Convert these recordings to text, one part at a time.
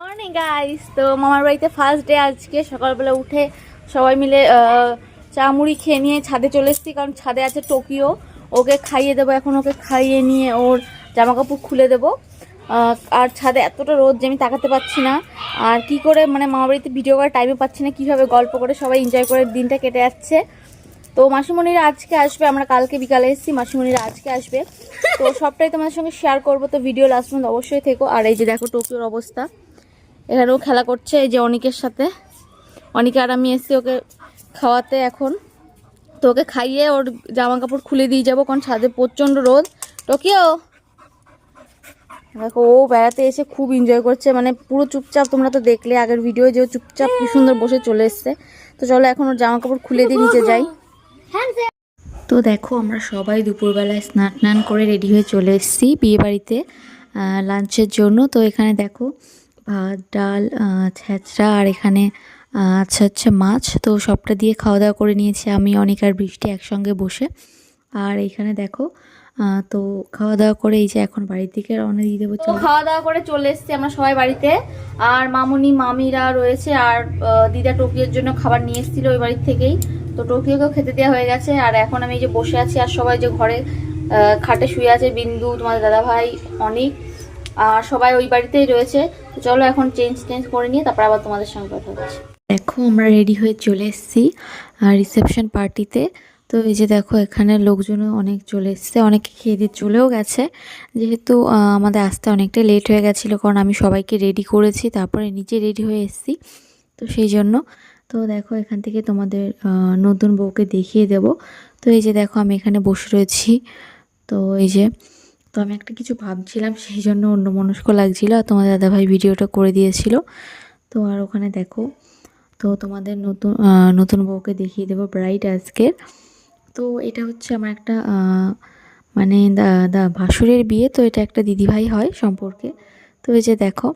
Morning guys তো মামার বাড়িতে ফার্স্ট ডে আজকে। সকালবেলা উঠে সবাই মিলে চা মুড়ি খেয়ে নিয়ে ছাদে চলে এসেছি, কারণ ছাদে আছে টোকিও। ওকে খাইয়ে দেবো, এখন ওকে খাইয়ে নিয়ে ওর জামা কাপড় খুলে দেবো। আর ছাদে এতটা রোদ যে আমি তাকাতে পাচ্ছি না। আর কি করে মানে মামার বাড়িতে ভিডিও করার টাইমে পাচ্ছি না, কীভাবে গল্প করে সবাই এনজয় করে দিনটা কেটে যাচ্ছে। তো মাসিমণিরা আজকে আসবে, আমরা কালকে বিকালে এসেছি, মাসিমণিরা আজকে আসবে। তো সবটাই তোমাদের সঙ্গে শেয়ার করব। তো ভিডিও লাস্ট পর্যন্ত অবশ্যই থেকো। আর এই যে দেখো টোকিওর অবস্থা। এখানেও খেলা করছে, এই যে অনিকের সাথে। অনিকে আর আমি এসেছি ওকে খাওয়াতে এখন। তো ওকে খাইয়ে ওর জামা কাপড় খুলে দিয়ে যাব, কারণ ছাদে প্রচণ্ড রোদ। টোকিও! দেখো, ও বেড়াতে এসে খুব এনজয় করছে মানে পুরো চুপচাপ, তোমরা তো দেখলে আগের ভিডিও যে চুপচাপ কি সুন্দর বসে চলে এসছে। তো চলো এখন ওর জামা কাপড় খুলে দিয়ে নিচে যাই। তো দেখো, আমরা সবাই দুপুরবেলায় স্নান টান করে রেডি হয়ে চলে এসেছি বিয়ে বাড়িতে লাঞ্চের জন্য। তো এখানে দেখো ভাত ডাল আহ, ছ্যাঁচড়া আর এখানে আচ্ছা আচ্ছা মাছ। তো সবটা দিয়ে খাওয়া দাওয়া করে নিয়েছি আমি অনেক আর বৃষ্টি একসঙ্গে বসে। আর এইখানে দেখো তো খাওয়া দাওয়া করে এই যে এখন বাড়ির দিকে রওনা দিয়ে দেবো খাওয়া দাওয়া করে চলে এসেছি আমরা সবাই বাড়িতে। আর মামুনি মামিরা রয়েছে আর দিদা টোকিওর জন্য খাবার নিয়ে এসেছিল ওই বাড়ির থেকেই। তো টোকিওকেও খেতে দেওয়া হয়ে গেছে। আর এখন আমি এই যে বসে আছি আর সবাই যে ঘরে খাটে শুয়ে আছে বিন্দু তোমাদের দাদাভাই অনেক। আর সবাই ওই বাড়িতেই রয়েছে। তো চলো এখন চেঞ্জ টেঞ্জ করে নিয়ে তারপর আবার তোমাদের সঙ্গে কথা হচ্ছে। দেখো, আমরা রেডি হয়ে চলে এসেছি রিসেপশন পার্টিতে তো এই যে দেখো, এখানে লোকজনও অনেক চলে এসছে। অনেকে খেয়ে দিয়ে চলেও গেছে। যেহেতু আমাদের আসতে অনেকটাই লেট হয়ে গেছিল, কারণ আমি সবাইকে রেডি করেছি, তারপরে নিজে রেডি হয়ে এসেছি। তো সেই জন্য, তো দেখো, এখান থেকে তোমাদের নতুন বউকে দেখিয়ে দেব। তো এই যে দেখো, আমি এখানে বসে রয়েছি। তো এই যে তো আমি একটা কিছু ভাবছিলাম, সেই জন্য অন্য মনস্ক লাগছিল আর তোমার দাদাভাই ভিডিওটা করে দিয়েছিল। তো আর ওখানে দেখো, তো তোমাদের নতুন নতুন বউকে দেখিয়ে দেবো ব্রাইট আজকের তো এটা হচ্ছে আমার একটা মানে দা, ভাসুরের বিয়ে, তো এটা একটা দিদিভাই হয় সম্পর্কে। তো এই যে দেখো,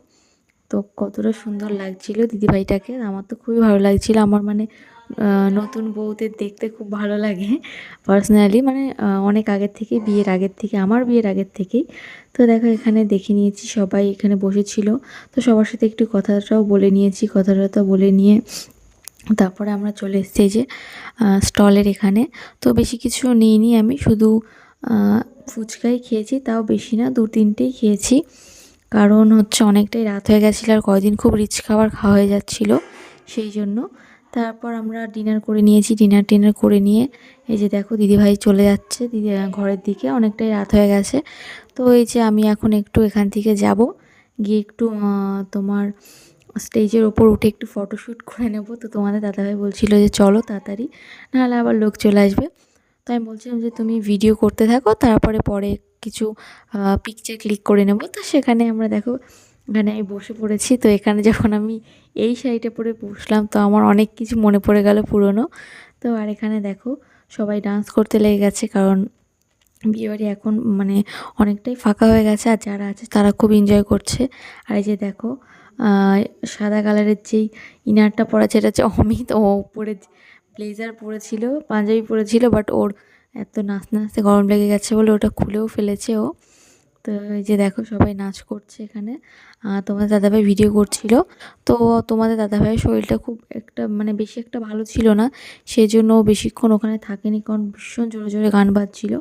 তো কতটা সুন্দর লাগছিল দিদিভাইটাকে, আমার তো খুবই ভালো লাগছিল। আমার মানে নতুন বউদের দেখতে খুব ভালো লাগে পার্সোনালি মানে অনেক আগের থেকে বিয়ের আগের থেকে, আমার বিয়ের আগের থেকেই। তো দেখো, এখানে দেখে নিয়েছি, সবাই এখানে বসেছিল। তো সবার সাথে একটু কথাটাও বলে নিয়েছি, কথাটা বলে নিয়ে। তারপরে আমরা চলে এসেছি যে স্টলের এখানে। তো বেশি কিছু নিইনি আমি, শুধু ফুচকাই খেয়েছি, তাও বেশি না, দু তিনটেই খেয়েছি। কারণ হচ্ছে অনেকটাই রাত হয়ে গেছিল আর কয়দিন খুব রিচ খাবার খাওয়া হয়ে যাচ্ছিল, সেই জন্য। তারপর আমরা ডিনার করে নিয়েছি। ডিনার টিনার করে নিয়ে এই যে দেখো দিদিভাই চলে যাচ্ছে। দিদি ঘরের দিকে। অনেকটাই রাত হয়ে গেছে। তো এই যে আমি এখন একটু এখান থেকে যাব। গিয়ে একটু তোমার স্টেজের ওপর উঠে একটু ফটোশ্যুট করে নেব। তো তোমাদের দাদাভাই বলছিল যে চলো তাড়াতাড়ি, নাহলে আবার লোক চলে আসবে। তো আমি বলছিলাম যে তুমি ভিডিও করতে থাকো, তারপরে পরে কিছু পিকচার ক্লিক করে নেব। তো সেখানে আমরা দেখো এখানে আমি বসে পড়েছি। তো এখানে যখন আমি এই শাড়িটা পরে বসলাম, তো আমার অনেক কিছু মনে পড়ে গেল পুরনো। তো আর এখানে দেখো, সবাই ডান্স করতে লেগে গেছে কারণ বিয়েবাড়ি এখন মানে অনেকটাই ফাঁকা হয়ে গেছে আর যারা আছে তারা খুব এনজয় করছে। আর এই যে দেখো সাদা কালারের যেই ইনারটা পরা সেটা হচ্ছে অমিত। ও পরে ব্লেজার পরেছিল, পাঞ্জাবি পরেছিল বাট ওর এত নাচতে নাচতে গরম লেগে গেছে বলে ওটা খুলেও ফেলেছে ও। তো এই যে দেখো সবাই নাচ করছে এখানে। তোমাদের দাদাভাই ভিডিও করছিল। তো তোমাদের দাদাভাইয়ের শরীরটা খুব একটা মানে বেশি একটা ভালো ছিল না। সেই জন্য বেশিক্ষণ ওখানে থাকেনি কারণ ভীষণ জোরে জোরে গান বাজছিল।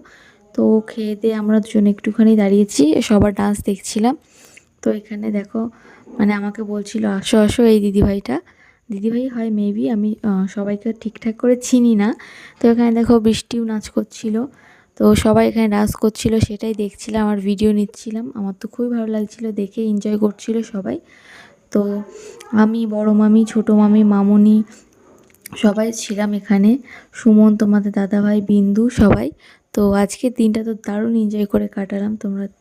তো খেয়ে দিয়ে আমরা দুজন একটুখানি দাঁড়িয়েছি, সবার ডান্স দেখছিলাম। তো এখানে দেখো মানে আমাকে বলছিল, আসো আসো এই দিদিভাইটা। দিদিভাই হয় মেবি আমি সবাইকে ঠিকঠাক করে চিনি না। তো এখানে দেখো বৃষ্টিও নাচ করছিল। তো সবাই এখানে ডান্স করছিল, সেটাই দেখছিলাম আমার ভিডিও নিচ্ছিলাম। আমার তো খুবই ভালো লাগছিল, দেখে এনজয় করছিল সবাই। তো আমি, বড় মামি, ছোটো মামি, মামনি, সবাই ছিলাম এখানে। সুমন, তোমাদের দাদাভাই, বিন্দু, সবাই। তো আজকের দিনটা তো দারুণ এনজয় করে কাটালাম, তোমরা